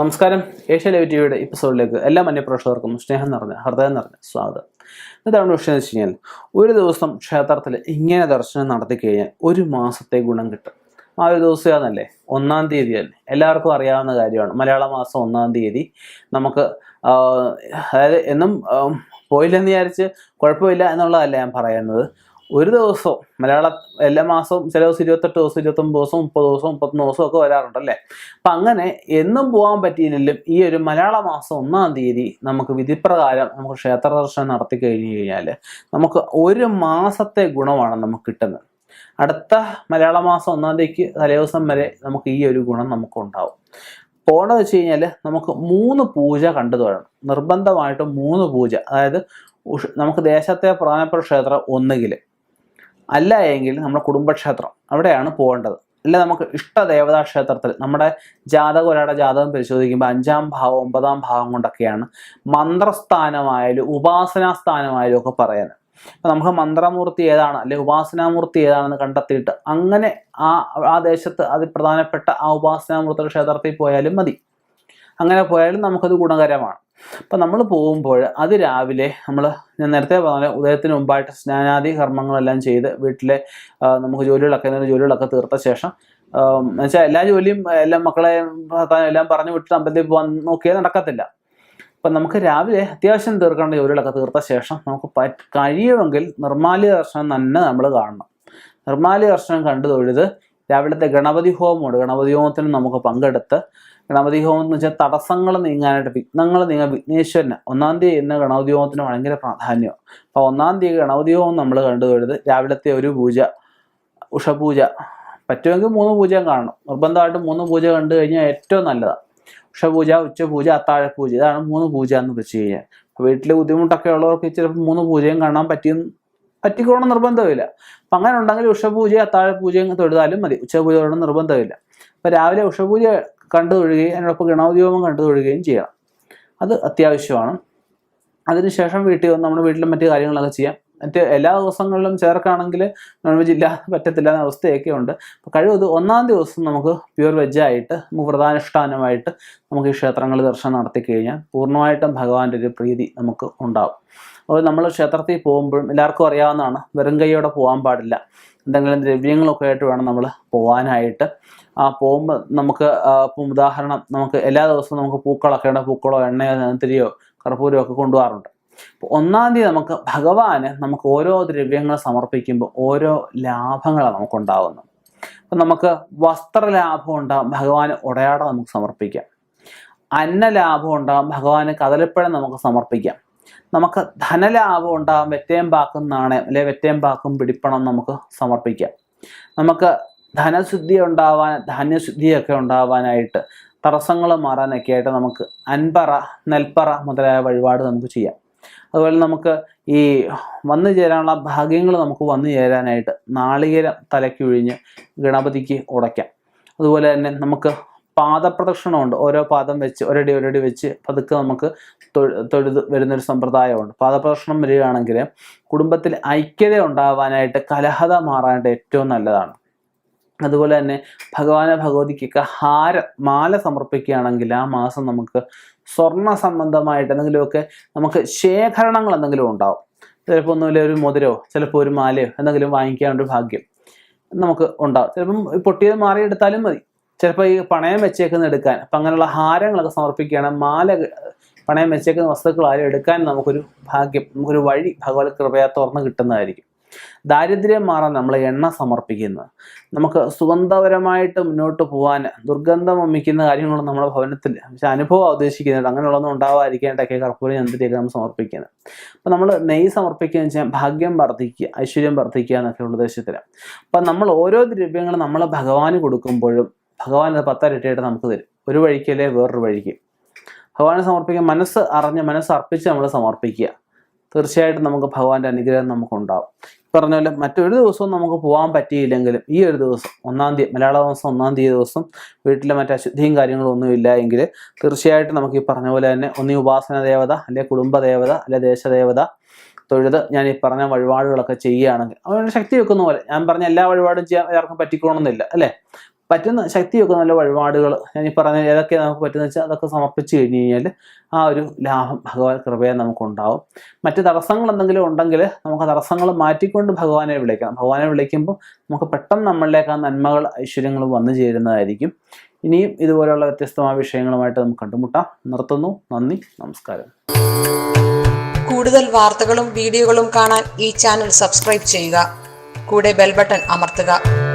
നമസ്കാരം. Asia live എപ്പിസോഡിലേക്ക് എല്ലാ മന്യപ്രേക്ഷകർക്കും സ്നേഹം നിറഞ്ഞ ഹൃദയം നിറഞ്ഞ സ്വാഗതം. ഇതാണ് വിഷയം എന്ന് വെച്ച് കഴിഞ്ഞാൽ ഒരു ദിവസം ക്ഷേത്രത്തിൽ ഇങ്ങനെ ദർശനം നടത്തി കഴിഞ്ഞാൽ ഒരു മാസത്തെ ഗുണം കിട്ടും. ആ ഒരു ദിവസം ഏതാണല്ലേ ഒന്നാം തീയതി അല്ലേ? എല്ലാവർക്കും അറിയാവുന്ന കാര്യമാണ്. മലയാള മാസം ഒന്നാം തീയതി നമുക്ക് അതായത് എന്നും പോയില്ലെന്ന് വിചാരിച്ച് കുഴപ്പമില്ല എന്നുള്ളതല്ല ഞാൻ പറയുന്നത്. ഒരു ദിവസവും മലയാള എല്ലാ മാസവും ചില ദിവസം ഇരുപത്തെട്ട് ദിവസം ഇരുപത്തൊമ്പത് ദിവസം മുപ്പത് ദിവസം മുപ്പത്തൊന്ന് ദിവസം ഒക്കെ വരാറുണ്ട് അല്ലേ അപ്പം അങ്ങനെ എന്നും പോകാൻ പറ്റിയില്ലെങ്കിലും ഈ ഒരു മലയാള മാസം ഒന്നാം തീയതി നമുക്ക് വിധിപ്രകാരം നമുക്ക് ക്ഷേത്ര ദർശനം നടത്തി കഴിഞ്ഞു കഴിഞ്ഞാൽ നമുക്ക് ഒരു മാസത്തെ ഗുണമാണ് നമുക്ക് കിട്ടുന്നത്. അടുത്ത മലയാള മാസം ഒന്നാം തീയതിക്ക് തലേദിവസം വരെ നമുക്ക് ഈ ഒരു ഗുണം നമുക്ക് ഉണ്ടാവും പോണെന്ന് വെച്ച് കഴിഞ്ഞാൽ നമുക്ക് മൂന്ന് പൂജ കണ്ടു തൊഴണം. നിർബന്ധമായിട്ടും മൂന്ന് പൂജ. അതായത് നമുക്ക് ദേശത്തെ പ്രധാനപ്പെട്ട ക്ഷേത്രം ഒന്നുകിൽ അല്ല എങ്കിൽ നമ്മുടെ കുടുംബക്ഷേത്രം അവിടെയാണ് പോകേണ്ടത്. അല്ല നമുക്ക് ഇഷ്ട ദേവതാ ക്ഷേത്രത്തിൽ നമ്മുടെ ജാതക ഒരാളുടെ ജാതകം പരിശോധിക്കുമ്പോൾ അഞ്ചാം ഭാവം ഒമ്പതാം ഭാവം കൊണ്ടൊക്കെയാണ് മന്ത്രസ്ഥാനമായാലും ഉപാസനാസ്ഥാനമായാലും ഒക്കെ പറയുന്നത് അപ്പൊ നമുക്ക് മന്ത്രമൂർത്തി ഏതാണ്? അല്ലെ ഉപാസനാമൂർത്തി ഏതാണെന്ന് കണ്ടെത്തിയിട്ട് അങ്ങനെ ആ ആ ദേശത്ത് അത് പ്രധാനപ്പെട്ട ആ ഉപാസനാമൂർത്തിയുടെ ക്ഷേത്രത്തിൽ പോയാലും മതി. അങ്ങനെ പോയാലും നമുക്കത് ഗുണകരമാണ്. അപ്പം നമ്മൾ പോകുമ്പോൾ അത് രാവിലെ നമ്മൾ ഞാൻ നേരത്തെ പറഞ്ഞ ഉദയത്തിന് മുമ്പായിട്ട് സ്നാനാദി കർമ്മങ്ങളെല്ലാം ചെയ്ത് വീട്ടിലെ നമുക്ക് ജോലികളൊക്കെ ജോലികളൊക്കെ തീർത്ത ശേഷം എന്നുവെച്ചാൽ എല്ലാ ജോലിയും എല്ലാം മക്കളെ എല്ലാം പറഞ്ഞു വിട്ട് അമ്പലത്തിൽ പോകാൻ നോക്കിയാൽ നടക്കത്തില്ല. അപ്പം നമുക്ക് രാവിലെ അത്യാവശ്യം തീർക്കേണ്ട ജോലികളൊക്കെ തീർത്ത ശേഷം നമുക്ക് പ കഴിയുമെങ്കിൽ നിർമാല്യ ദർശനം തന്നെ നമ്മൾ കാണണം. നിർമാല്യ ദർശനം കണ്ടു തൊഴുത് രാവിലത്തെ ഗണപതി ഹോമമുണ്ട് ഗണപതി ഹോമത്തിന് നമുക്ക് പങ്കെടുത്ത് ഗണപതി ഹോമം എന്ന് വെച്ചാൽ തടസ്സങ്ങൾ നീങ്ങാനായിട്ട് വിഘ്നങ്ങൾ നീങ്ങാൻ വിഘ്നേശ്വരന് ഒന്നാം തീയതി ഇന്ന് ഗണപതി ഹോമത്തിന് ഭയങ്കര പ്രാധാന്യം. അപ്പോൾ ഒന്നാം തീയതി ഗണപതി ഹോമം നമ്മൾ കണ്ടുവരുത് രാവിലത്തെ ഒരു പൂജ ഉഷപൂജ. പറ്റുമെങ്കിൽ മൂന്ന് പൂജ കാണണം. നിർബന്ധമായിട്ട് മൂന്ന് പൂജ കണ്ടു കഴിഞ്ഞാൽ ഏറ്റവും നല്ലതാണ് ഉഷപൂജ ഉച്ചപൂജ അത്താഴപൂജ. ഇതാണ് മൂന്ന് പൂജ എന്ന് വെച്ച് കഴിഞ്ഞാൽ. വീട്ടിൽ ബുദ്ധിമുട്ടൊക്കെ ഉള്ളവർക്ക് ചിലപ്പോൾ മൂന്ന് പൂജയും കാണാൻ പറ്റിയും പറ്റിക്കോണം നിർബന്ധമില്ല. അപ്പം അങ്ങനെ ഉണ്ടെങ്കിൽ ഉഷപൂജ അത്താഴപൂജയും തൊഴുതാലും മതി. ഉച്ചപൂജ തൊഴണം നിർബന്ധമില്ല. അപ്പം രാവിലെ ഉഷപൂജ കണ്ടു തൊഴുകയും അതിനോടൊപ്പം ഗണോദ്യോഗം കണ്ടു തൊഴുകയും ചെയ്യണം. അത് അത്യാവശ്യമാണ്. അതിനുശേഷം വീട്ടിൽ വന്ന് നമ്മുടെ വീട്ടിലും മറ്റു കാര്യങ്ങളൊക്കെ ചെയ്യാം. മറ്റ് എല്ലാ ദിവസങ്ങളിലും ചേർക്കാണെങ്കിൽ നോൺ വെജ് ഇല്ലാതെ പറ്റത്തില്ല എന്ന അവസ്ഥയൊക്കെ ഉണ്ട്. അപ്പോൾ കഴിവത് ഒന്നാം ദിവസം നമുക്ക് പ്യുവർ വെജായിട്ട് നമുക്ക് പ്രധാനുഷ്ഠാനമായിട്ട് നമുക്ക് ഈ ക്ഷേത്രങ്ങളിൽ ദർശനം നടത്തി കഴിഞ്ഞാൽ പൂർണമായിട്ടും ഭഗവാന്റെ ഒരു പ്രീതി നമുക്ക് ഉണ്ടാവും. അപ്പോൾ നമ്മൾ ക്ഷേത്രത്തിൽ പോകുമ്പോഴും എല്ലാവർക്കും അറിയാവുന്നതാണ് വെറും കൈയോടെ പോകാൻ പാടില്ല. എന്തെങ്കിലും ദ്രവ്യങ്ങളൊക്കെ ആയിട്ട് വേണം നമ്മൾ പോകാനായിട്ട് ആ പോകുമ്പോൾ നമുക്ക് ഇപ്പം ഉദാഹരണം നമുക്ക് എല്ലാ ദിവസവും നമുക്ക് പൂക്കളൊക്കെ ഉണ്ട് പൂക്കളോ എണ്ണയോ തിരിയോ കർപ്പൂരമോ ഒക്കെ കൊണ്ടുപോകാറുണ്ട്. ഒന്നാം തീയതി നമുക്ക് ഭഗവാന് നമുക്ക് ഓരോ ദ്രവ്യങ്ങൾ സമർപ്പിക്കുമ്പോൾ ഓരോ ലാഭങ്ങളാണ് നമുക്കുണ്ടാകുന്നത് അപ്പം നമുക്ക് വസ്ത്രലാഭം ഉണ്ടാകും ഭഗവാന് ഉടയാട നമുക്ക് സമർപ്പിക്കാം. അന്നലാഭം ഉണ്ടാകും ഭഗവാന് കദളിപ്പഴം നമുക്ക് സമർപ്പിക്കാം. നമുക്ക് ധനലാഭം ഉണ്ടാകും വെറ്റയം പാക്കും നാണയം അല്ലെ വെറ്റയം പാക്കും പിടിപ്പണം നമുക്ക് സമർപ്പിക്കാം. നമുക്ക് ധനശുദ്ധി ഉണ്ടാവാൻ ധാന്യശുദ്ധിയൊക്കെ ഉണ്ടാവാനായിട്ട് തടസ്സങ്ങൾ മാറാനൊക്കെ ആയിട്ട് നമുക്ക് അൻപറ നെൽപ്പറ മുതലായ വഴിപാട് നമുക്ക് ചെയ്യാം. അതുപോലെ നമുക്ക് ഈ വന്നു ചേരാനുള്ള ഭാഗ്യങ്ങൾ നമുക്ക് വന്നു ചേരാനായിട്ട് നാളികേരം തലയ്ക്കൊഴിഞ്ഞ് ഗണപതിക്ക് ഉടയ്ക്കാം. അതുപോലെ തന്നെ നമുക്ക് പാദപ്രദക്ഷിണമുണ്ട്. ഓരോ പാദം വെച്ച് ഒരടി ഒരടി വെച്ച് പതുക്കെ നമുക്ക് തൊഴു തൊഴുത് വരുന്നൊരു സമ്പ്രദായമുണ്ട്. പാദപ്രദക്ഷിണം വരികയാണെങ്കിൽ കുടുംബത്തിൽ ഐക്യത ഉണ്ടാവാനായിട്ട് കലഹത മാറാനായിട്ട് ഏറ്റവും നല്ലതാണ്. അതുപോലെ തന്നെ ഭഗവാന ഭഗവതിക്കൊക്കെ ഹാര മാല സമർപ്പിക്കുകയാണെങ്കിൽ ആ മാസം നമുക്ക് സ്വർണ സംബന്ധമായിട്ട് എന്തെങ്കിലുമൊക്കെ നമുക്ക് ശേഖരണങ്ങൾ എന്തെങ്കിലും ഉണ്ടാവും. ചിലപ്പോൾ ഒന്നുമില്ല ഒരു മുതിരോ ചിലപ്പോൾ ഒരു മാലയോ എന്തെങ്കിലും വാങ്ങിക്കാനൊരു ഭാഗ്യം നമുക്ക് ഉണ്ടാവും. ചിലപ്പം പൊട്ടിയത് മാറിയെടുത്താലും മതി. ചിലപ്പോൾ ഈ പണയം വെച്ചേക്കുന്ന എടുക്കാൻ അപ്പം അങ്ങനെയുള്ള ഹാരങ്ങളൊക്കെ സമർപ്പിക്കുകയാണ്. മാല പണയം വെച്ചേക്കുന്ന വസ്തുക്കൾ ആരും എടുക്കാൻ നമുക്കൊരു ഭാഗ്യം നമുക്കൊരു വഴി ഭഗവത് കൃപയാ തുറന്ന് കിട്ടുന്നതായിരിക്കും. ദാരിദ്ര്യം മാറാൻ നമ്മൾ എണ്ണ സമർപ്പിക്കുന്നത് നമുക്ക് സുഗന്ധപരമായിട്ട് മുന്നോട്ട് പോകാൻ ദുർഗന്ധം വമിക്കുന്ന കാര്യങ്ങളൊന്നും നമ്മുടെ ഭവനത്തിൽ പക്ഷെ അനുഭവം ഉദ്ദേശിക്കുന്നുണ്ട് അങ്ങനെയുള്ളതൊന്നും ഉണ്ടാവാതിരിക്കേണ്ടൊക്കെ കർപ്പൂരം ചന്ദ്രയൊക്കെ നമ്മൾ സമർപ്പിക്കുന്നത് അപ്പം നമ്മൾ നെയ്യ് സമർപ്പിക്കുക എന്ന് വെച്ചാൽ ഭാഗ്യം വർദ്ധിക്കുക ഐശ്വര്യം വർദ്ധിക്കുക എന്നൊക്കെ ഉള്ള ഉദ്ദേശത്തിലാണ് അപ്പം നമ്മൾ ഓരോ ദ്രവ്യങ്ങളും നമ്മൾ ഭഗവാന് കൊടുക്കുമ്പോഴും ഭഗവാൻ അത് പത്തരട്ടിയായിട്ട് നമുക്ക് തരും. ഒരു വഴിക്കല്ലേ വേറൊരു വഴിക്ക്. ഭഗവാനെ സമർപ്പിക്കുക മനസ്സ് അറിഞ്ഞ് മനസ്സ് അർപ്പിച്ച് നമ്മൾ സമർപ്പിക്കുക. തീർച്ചയായിട്ടും നമുക്ക് ഭഗവാന്റെ അനുഗ്രഹം നമുക്കുണ്ടാവും. പറഞ്ഞ പോലെ മറ്റൊരു ദിവസവും നമുക്ക് പോകാൻ പറ്റിയില്ലെങ്കിലും ഈ ഒരു ദിവസം ഒന്നാം തീയതി മലയാള മാസം ഒന്നാം തീയതി ദിവസം വീട്ടിലെ മറ്റു അശുദ്ധിയും കാര്യങ്ങളും ഒന്നും ഇല്ല എങ്കിൽ തീർച്ചയായിട്ടും നമുക്ക് ഈ പറഞ്ഞ പോലെ തന്നെ ഒന്നീ ഉപാസന ദേവത അല്ലെ കുടുംബ ദേവത അല്ലെ ദേശദേവത തൊഴുത് ഞാൻ ഈ പറഞ്ഞ വഴിപാടുകളൊക്കെ ചെയ്യുകയാണെങ്കിൽ അവരുടെ ശക്തി വെക്കുന്ന പോലെ ഞാൻ പറഞ്ഞ എല്ലാ വഴിപാടും ചെയ്യാൻ എല്ലാവർക്കും പറ്റിക്കണമെന്നില്ല അല്ലേ? പറ്റുന്ന ശക്തിയൊക്കെ നല്ല വഴിപാടുകൾ ഞാൻ ഈ പറഞ്ഞ ഏതൊക്കെ നമുക്ക് പറ്റുന്ന വെച്ചാൽ അതൊക്കെ സമർപ്പിച്ചു കഴിഞ്ഞ് കഴിഞ്ഞാൽ ആ ഒരു ലാഭം ഭഗവാൻ കൃപയെ നമുക്കുണ്ടാവും. മറ്റ് തടസ്സങ്ങൾ എന്തെങ്കിലും ഉണ്ടെങ്കിൽ നമുക്ക് തടസ്സങ്ങൾ മാറ്റിക്കൊണ്ട് ഭഗവാനെ വിളിക്കണം. ഭഗവാനെ വിളിക്കുമ്പോൾ നമുക്ക് പെട്ടെന്ന് നമ്മളിലേക്ക് ആ നന്മകൾ ഐശ്വര്യങ്ങൾ വന്നു ചേരുന്നതായിരിക്കും. ഇനിയും ഇതുപോലെയുള്ള വ്യത്യസ്തമായ വിഷയങ്ങളുമായിട്ട് നമുക്ക് കണ്ടുമുട്ടാം. നിർത്തുന്നു. നന്ദി. നമസ്കാരം. കൂടുതൽ വാർത്തകളും വീഡിയോകളും കാണാൻ ഈ ചാനൽ സബ്സ്ക്രൈബ് ചെയ്യുക. കൂടെ ബെൽ ബട്ടൺ അമർത്തുക.